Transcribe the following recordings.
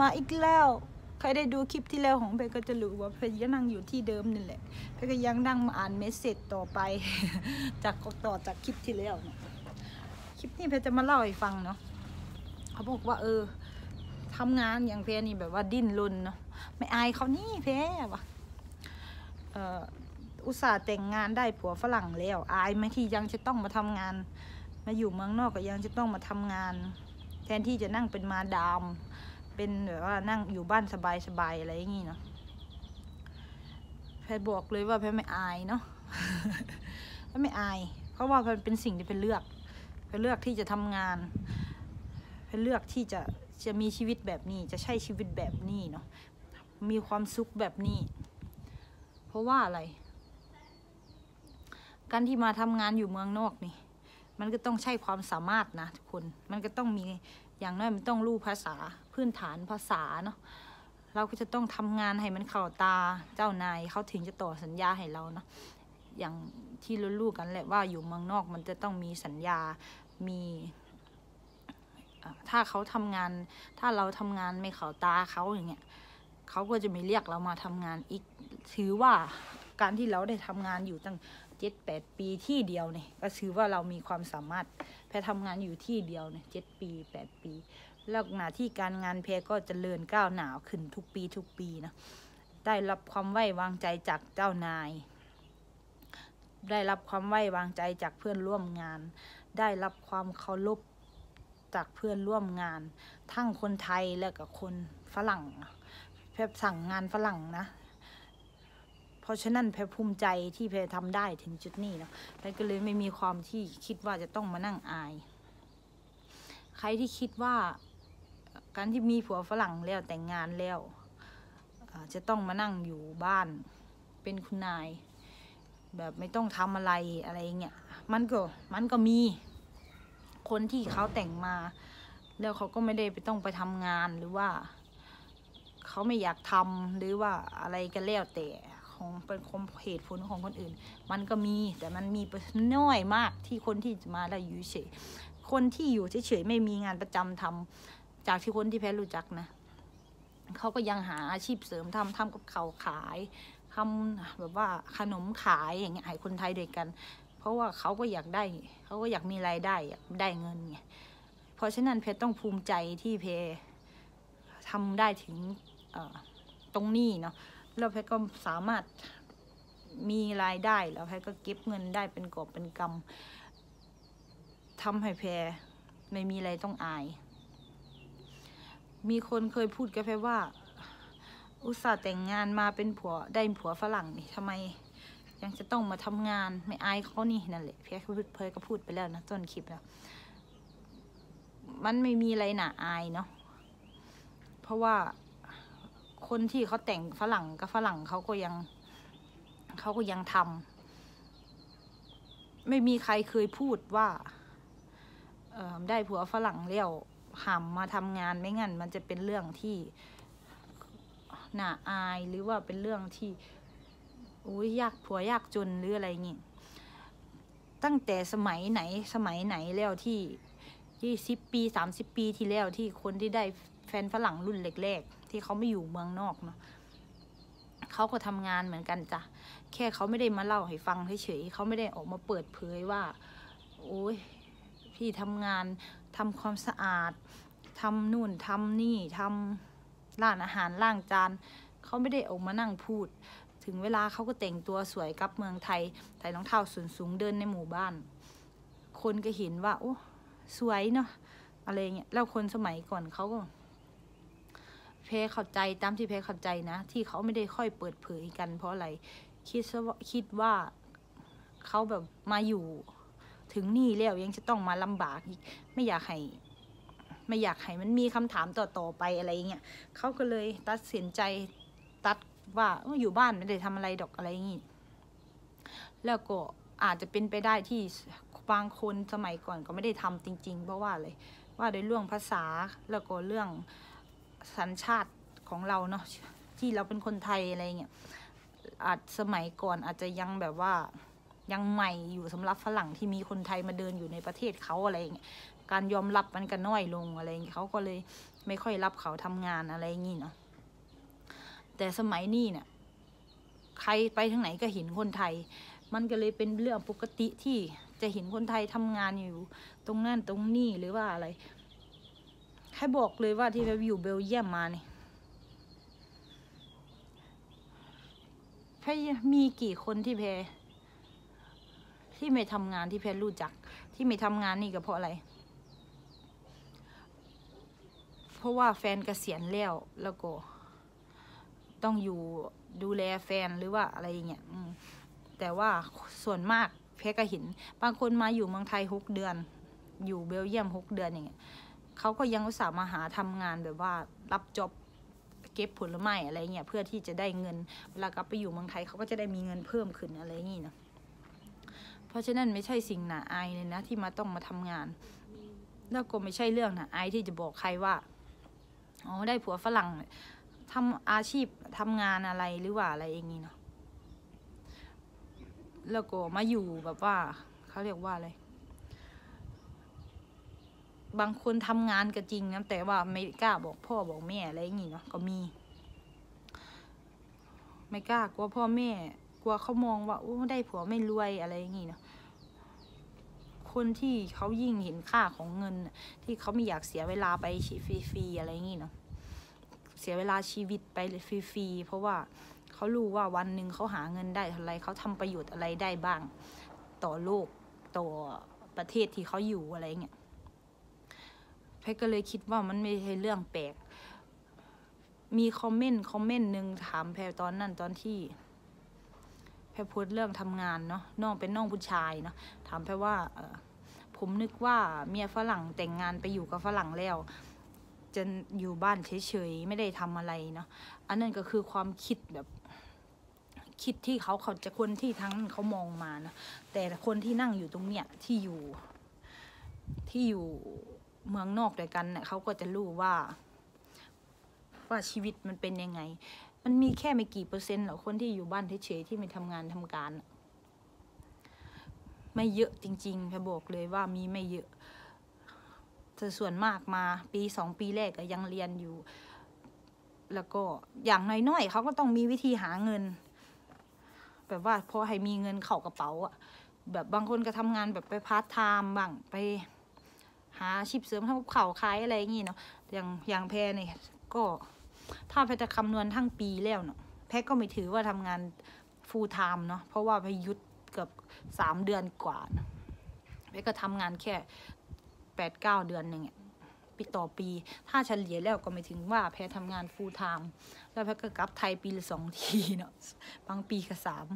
มาอีกแล้วใครได้ดูคลิปที่แล้วของเพก็จะรู้ว่าเพยังนั่งอยู่ที่เดิมนี่แหละเพก็ยังนั่งมาอ่านเมสเซจต่อไป จากต่อจากคลิปที่แล้วเนี่ยคลิปนี้เพจะมาเล่าให้ฟังเนาะเขาบอกว่าเออทำงานอย่างเพนี่แบบว่าดิ้นรนเนาะไม่อายเขานี่เพวะเอออุตส่าห์แต่งงานได้ผัวฝรั่งแล้ว อายไหมที่ยังจะต้องมาทำงาน มาอยู่เมืองนอกก็ยังจะต้องมาทำงาน แทนที่จะนั่งเป็นมาดาม เป็นแบบว่านั่งอยู่บ้านสบายๆอะไรอย่างงี้เนาะแพทบอกเลยว่าแพทไม่อายเนาะแพทไม่อาย เพราะว่ามันเป็นสิ่งที่แพทย์เลือกแพทย์เลือกที่จะทำงานแพทย์เลือกที่จะจะมีชีวิตแบบนี้ จะใช้ชีวิตแบบนี้เนาะมีความสุขแบบนี้ เพราะว่าอะไร การที่มาทำงานอยู่เมืองนอกนี่ มันก็ต้องใช้ความสามารถนะทุกคน มันก็ต้องมี อย่างน้อยมันต้องรู้ภาษาพื้นฐานภาษาเนาะเราก็จะต้องทำงานให้มันเข้าตาเจ้านายเขาถึงจะต่อสัญญาให้เราเนาะอย่างที่รู้ๆกันแหละว่าอยู่เมืองนอกมันจะต้องมีสัญญามีถ้าเขาทำงาน ถ้าเราทำงานไม่เข้าตาเขาอย่างเงี้ยเขาก็จะไม่เรียกเรามาทำงานอีกถือว่าการที่เราได้ทำงานอยู่ตั้ง เจ็ดแปดปีที่เดียวเนี่ยก็ถือว่าเรามีความสามารถแพรทำงานอยู่ที่เดียวเนี่ยเจ็ดปีแปดปี แล้วหน้าที่การงานแพรก็จเจริญก้าวหน้าขึ้นทุกปีทุกปีนะได้รับความไว้วางใจจากเจ้านาย ได้รับความไว้วางใจจากเพื่อนร่วมงาน ได้รับความเคารพจากเพื่อนร่วมงาน ทั้งคนไทยและกับคนฝรั่งแพรสั่งงานฝรั่งนะ ราะฉะนั้นแพรภูมิใจที่แพรทำได้ถึงจุดนี้เนาะแพรก็เลยไม่มีความที่คิดว่าจะต้องมานั่งอาย ใครที่คิดว่าการที่มีผัวฝรั่งแล้วแต่งงานแล้วจะต้องมานั่งอยู่บ้านเป็นคุณนาย แบบไม่ต้องทำอะไรอะไรเงี้ยมันก็มันก็มีคนที่เขาแต่งมา แล้วเขาก็ไม่ได้ไปต้องไปทำงานหรือว่า เขาไม่อยากทำหรือว่าอะไรก็แล้วแต่ ของเป็นคมเหตุผลของคนอื่น มันก็มีแต่มันมีน้อยมากที่คนที่จะมาได้อยู่เฉยคนที่อยู่เฉยๆไม่มีงานประจำทำจากที่คนที่แพ้รู้จักนะเขาก็ยังหาอาชีพเสริมทำทำกับเขาวขายทำแบบว่าขนมขายอย่างเงี้ยให้คนไทยด้วยกัน เพราะว่าเขาก็อยากได้เขาก็อยากมีรายได้อยากได้เงินไงเพราะฉะนั้นเพชรต้องภูมิใจที่เพทำได้ถึงตรงนี้เนาะ แล้วแพทก็สามารถมีรายได้แล้วแพทก็เก็บเงินได้เป็นกอบเป็นกำทำให้แพรไม่มีอะไรต้องอาย มีคนเคยพูดกับแพรว่า อุตส่าห์แต่งงานมาเป็นผัวได้ผัวฝรั่งนี่ทำไม ยังจะต้องมาทำงานไม่อายเขานี่นั่นแหละแพรก็พูดเพยก็พูดไปแล้วนะต้นคลิปแล้วมันไม่มีอะไรหนาอายเนาะเพราะว่า คนที่เขาแต่งฝรั่งกับฝรั่งเขาก็ยังเขาก็ยังทำไม่มีใครเคยพูดว่าได้ผัวฝรั่งเลี้ยวหำมาทำงานไม่งั้นมันจะเป็นเรื่องที่น่าอายหรือว่าเป็นเรื่องที่อุ้ยยากผัวยากจนหรืออะไรเงี้ยตั้งแต่สมัยไหนสมัยไหนแล้วที่ยี่สิบปีสามสิบปีที่แล้วที่คนที่ได้แฟนฝรั่งรุ่นแรกๆ ที่เขาไม่อยู่เมืองนอกเนาะเขาก็ทำงานเหมือนกันจ้ะแค่เขาไม่ได้มาเล่าให้ฟังเฉยๆเขาไม่ได้ออกมาเปิดเผยว่า โอ้ยพี่ทำงานทำความสะอาดทำนู่นทำนี่ทำร้านอาหารล้างจานเขาไม่ได้ออกมานั่งพูด ถึงเวลาเขาก็แต่งตัวสวยกลับเมืองไทยใส่รองเท้าส้นสูงเดินในหมู่บ้าน คนก็เห็นว่า โอ้สวยเนาะอะไรเงี้ยแล้วคนสมัยก่อนเขาก็ เพเข้าใจตามที่เพเข้าใจนะ ที่เขาไม่ได้ค่อยเปิดเผยกัน เพราะอะไรคิดว่าคิดว่าเขาแบบมาอยู่ถึงนี่แล้วยังจะต้องมาลำบากอีกไม่อยากให้ไม่อยากให้มันมีคำถามต่อๆไปอะไรเงี้ยเขาก็เลยตัดสินใจตัดว่าอยู่บ้านไม่ได้ทำอะไรดอกอะไรอย่างงี้แล้วก็อาจจะเป็นไปได้ที่บางคนสมัยก่อนก็ไม่ได้ทำจริง ๆ เพราะว่าอะไรว่าในเรื่องภาษาแล้วก็เรื่อง สัญชาติของเราเนาะที่เราเป็นคนไทยอะไรเงี้ยอาจสมัยก่อนอาจจะยังแบบว่ายังใหม่อยู่สำหรับฝรั่งที่มีคนไทยมาเดินอยู่ในประเทศเขาอะไรเงี้ยการยอมรับมันก็น้อยลงอะไรเงี้ยเขาก็เลยไม่ค่อยรับเขาทำงานอะไรอย่างงี้เนาะแต่สมัยนี้เนี่ยใครไปทางไหนก็เห็นคนไทย มันก็เลยเป็นเรื่องปกติที่จะเห็นคนไทยทำงานอยู่ ตรงนั่นตรงนี่หรือว่าอะไร ให้บอกเลยว่าที่แพอยู่เบลเยียมมาเนี่ยแพมีกี่คนที่แพที่ไม่ทำงานที่แพรู้จัก ที่ไม่ทำงานนี่ก็เพราะอะไร เพราะว่าแฟนเกษียณแล้วแล้วก็ ต้องอยู่ดูแลแฟนหรือว่าอะไรอย่างเงี้ยแต่ว่าส่วนมากแพก็เห็น บางคนมาอยู่เมืองไทยหกเดือน อยู่เบลเยียมหกเดือนอย่างเงี้ย เขาก็ยังอุตส่าห์มาหาทำงานแบบว่ารับจ็อบเก็บผลไม้อะไรเงี้ยเพื่อที่จะได้เงินเวลากลับไปอยู่เมืองไทยเขาก็จะได้มีเงินเพิ่มขึ้นอะไรอย่างงี้นะเพราะฉะนั้นไม่ใช่สิ่งหนาอายเลยนะที่มาต้องมาทำงาน แล้วก็ไม่ใช่เรื่องหนาอายที่จะบอกใครว่าอ๋อได้ผัวฝรั่งทำอาชีพทำงานอะไรหรือว่าอะไรอย่างงี้เนาะแล้วก็มาอยู่แบบว่าเขาเรียกว่าอะไร บางคนทำงานก็จริงนะแต่ว่าไม่กล้าบอกพ่อบอกแม่อะไรอย่างงี้เนาะก็มี ไม่กล้ากลัวพ่อแม่กลัวเขามองว่าโอ้ได้ผัวไม่รวยอะไรอย่างงี้เนาะคนที่เขายิ่งเห็นค่าของเงิน ที่เขาไม่อยากเสียเวลาไปฟรีๆอะไรอย่างงี้เนาะเสียเวลาชีวิตไปฟรีๆเพราะว่าเขารู้ว่าวันหนึ่งเขาหาเงินได้เท่าไรเขาทำประโยชน์อะไรได้บ้าง ต่อโลกต่อประเทศที่เขาอยู่อะไรเงี้ย แพทก็เลยคิดว่ามันไม่ใช่เรื่องแปลก มีคอมเมนต์คอมเมนต์หนึ่งถามแพรตอนนั้นตอนที่ แพรพูดเรื่องทำงานเนาะน้องเป็นน้องผู้ชายเนาะถามแพรว่าเออผมนึกว่าเมียฝรั่งแต่งงานไปอยู่กับฝรั่งแล้วจะอยู่บ้านเฉยๆไม่ได้ทำอะไรเนาะอันนั้นก็คือความคิดแบบคิดที่เขาเขาจะคนที่ทั้งเขามองมานะแต่คนที่นั่งอยู่ตรงเนี้ยที่อยู่ที่อยู่ เมืองนอกด้วยกันเนี่ยเขาก็จะรู้ว่า ว่าชีวิตมันเป็นยังไง มันมีแค่ไม่กี่เปอร์เซ็นต์หรอกคนที่อยู่บ้านเฉยๆที่ไม่ทำงานทำการ ไม่เยอะจริงๆแพรบอกเลยว่ามีไม่เยอะแต่ส่วนมากมาปีสองปีแรกก็ยังเรียนอยู่ แล้วก็อย่างน้อยๆเขาก็ต้องมีวิธีหาเงิน แบบว่าพอให้มีเงินเข้ากระเป๋าอะแบบบางคนก็ทำงานแบบไปพาร์ทไทม์บ้างไป หาชีพเสริมทำกับข่าวขายอะไรอย่างงี้เนาะอย่างอย่างแพรเนี่ยก็ถ้าแพรจะคำนวณทั้งปีแล้วเนาะแพรก็ไม่ถือว่าทำงานฟูลไทม์เนาะเพราะว่าแพรหยุดเกือบสามเดือนกว่าแพรก็ทำงานแค่แปดเก้าเดือนหนึ่งปีต่อปี ถ้าเฉลี่ยแล้วก็ไม่ถึงว่าแพรทำงานฟูลไทม์แล้วแพรก็กลับไทยปีละสองทีเนาะบางปีก็สาม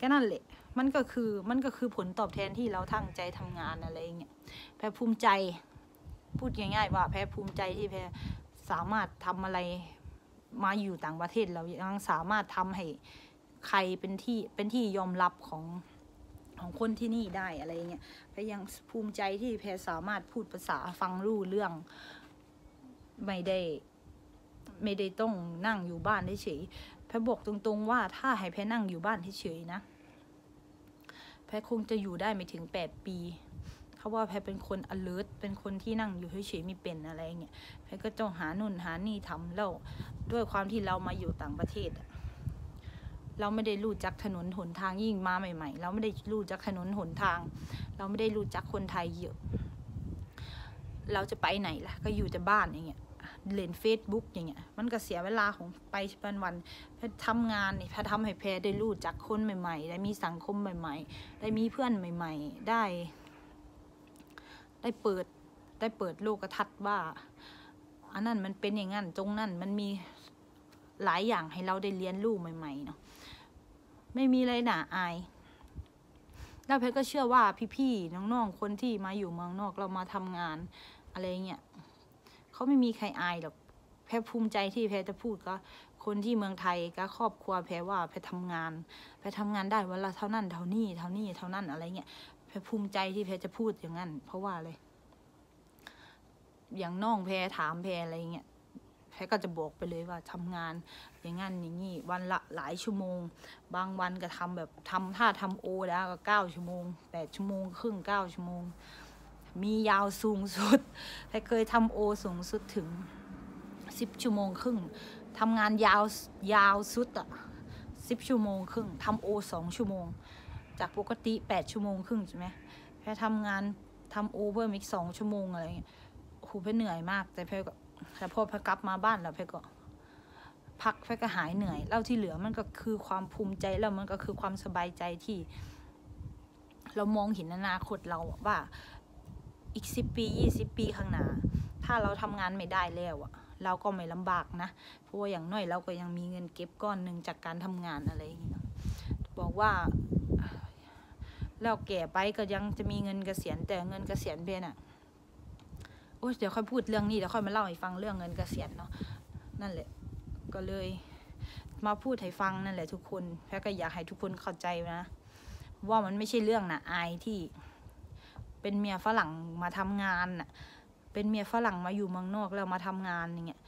ก็นั่นแหละ มันก็คือมันก็คือผลตอบแทนที่เราตั้งใจทำงานอะไรเงี้ยแพรภูมิใจ พูดง่ายๆว่าแพรภูมิใจที่แพรสามารถทำอะไรมาอยู่ต่างประเทศเรายังสามารถทำให้ใครเป็นที่เป็นที่ยอมรับของของคนที่นี่ได้อะไรเงี้ยแพรยังภูมิใจที่แพรสามารถพูดภาษาฟังรู้เรื่องไม่ได้ไม่ได้ต้องนั่งอยู่บ้านเฉยแพรบอกตรงๆว่าถ้าให้แพรนั่งอยู่บ้านเฉยนะ พรคงจะอยู่ได้ไม่ถึงแปดปีเพราะว่าแพรเป็นคน alert เป็นคนที่นั่งอยู่เฉยๆไม่เป็นอะไรเงี้ยแพรก็ต้องหานุนหานี่ทำแล้วด้วยความที่เรามาอยู่ต่างประเทศเราไม่ได้รู้จักถนนหนทางยิ่งมาใหม่ ๆ เราไม่ได้รู้จักถนนหนทาง เราไม่ได้รู้จักคนไทยเยอะ เราจะไปไหนล่ะ ก็อยู่แต่บ้านอย่างเงี้ย เล่นเฟซบุ๊กอย่างเงี้ยมันก็เสียเวลาของไปวันวันๆทำงานนี่พรทำให้แพรได้รู้จักคนใหม่ๆ ได้มีสังคมใหม่ๆ ได้มีเพื่อนใหม่ ๆ ได้ ได้เปิดได้เปิดโลกทัศน์ว่าอันนั้นมันเป็นอย่างนั้นตรงนั้นมันมีหลายอย่างให้เราได้เรียนรู้ใหม่ๆเนาะไม่มีอะไรหนาอายแล้วเพชรก็เชื่อว่าพี่ๆน้องๆคนที่มาอยู่เมืองนอกเรามาทำงานอะไรเงี้ย เขาไม่มีใครอายหรอกแพรภูมิใจที่แพรจะพูดก็คนที่เมืองไทยก็ครอบครัวแพรว่าแพรทำงานแพรทำงานได้วันละเท่านั้นเท่านี้เท่านี้เท่านั้นอะไรเงี้ยแพรภูมิใจที่แพรจะพูดอย่างนั้น เพราะว่าอะไรอย่างน้องแพรถามแพรอะไรเงี้ยแพรก็จะบอกไปเลยว่าทำงานอย่างงั้นอย่างงี้วันละหลายชั่วโมง บางวันก็ทำแบบทำถ้าทำโอแล้วก็เก้าชั่วโมงแปดชั่วโมงครึ่งเก้าชั่วโมง มียาวสูงสุดแพรเคยทำโอสูงสุดถึงสิบชั่วโมงครึ่งทำงานยาวยาวสุดอะสิบชั่วโมงครึ่งทำโอสองชั่วโมง จากปกติแปดชั่วโมงครึ่งใช่ไหมแพรทำงานทำโอเพิ่มอีกสองชั่วโมงอะไรอย่างเงี้ยโอ้โหแพรเหนื่อยมาก แต่แพรก็แต่พอแพรกลับมาบ้านแล้วแพรก็ พักแพรก็หายเหนื่อยแล้วที่เหลือมันก็คือความภูมิใจแล้วมันก็คือความสบายใจที่ เรามองเห็นอนาคตเราว่า อีกสิบปียี่สิบปีข้างหน้า ถ้าเราทำงานไม่ได้แล้วอะเราก็ไม่ลำบากนะ เพราะว่าอย่างน้อยเราก็ยังมีเงินเก็บก้อนหนึ่งจากการทำงานอะไรอย่างเงี้ยบอกว่าแล้วแก่ไปก็ยังจะมีเงินเกษียณแต่เงินเกษียณเบนอะโอ้ยเดี๋ยวค่อยพูดเรื่องนี้เดี๋ยวค่อยมาเล่าให้ฟังเรื่องเงินเกษียณเนาะนั่นแหละ ก็เลย มาพูดให้ฟังนั่นแหละทุกคนแพรก็อยากให้ทุกคนเข้าใจนะ ว่ามันไม่ใช่เรื่องนะอายที่ เป็นเมียฝรั่งมาทำงานน่ะ เป็นเมียฝรั่งมาอยู่เมืองนอกแล้วมาทำงานอย่างเงี้ย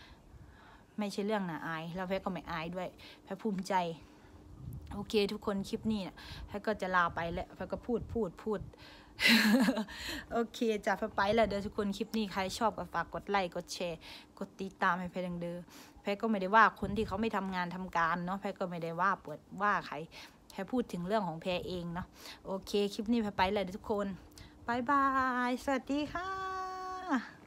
ไม่ใช่เรื่องน่ะอาย แล้วแพรก็ไม่อายด้วย แพรภูมิใจ โอเค ทุกคนคลิปนี้นะแพรก็จะลาไปแล้วแพรก็พูดพูดพูด โอเคจ้ะแพรไปแล้วเดี๋ยวทุกคนคลิปนี้ใครชอบก็ฝากกดไลค์กดแชร์ กดติดตามให้แพรดังเด้อแพรก็ไม่ได้ว่าคนที่เขาไม่ทำงานทำการเนาะแพรก็ไม่ได้ว่าเปิดว่าใครแพรพูดถึงเรื่องของแพรเองเนาะโอเค คลิปนี้แพรไปแล้วเด้อทุกคน บายบาย สวัสดีค่ะ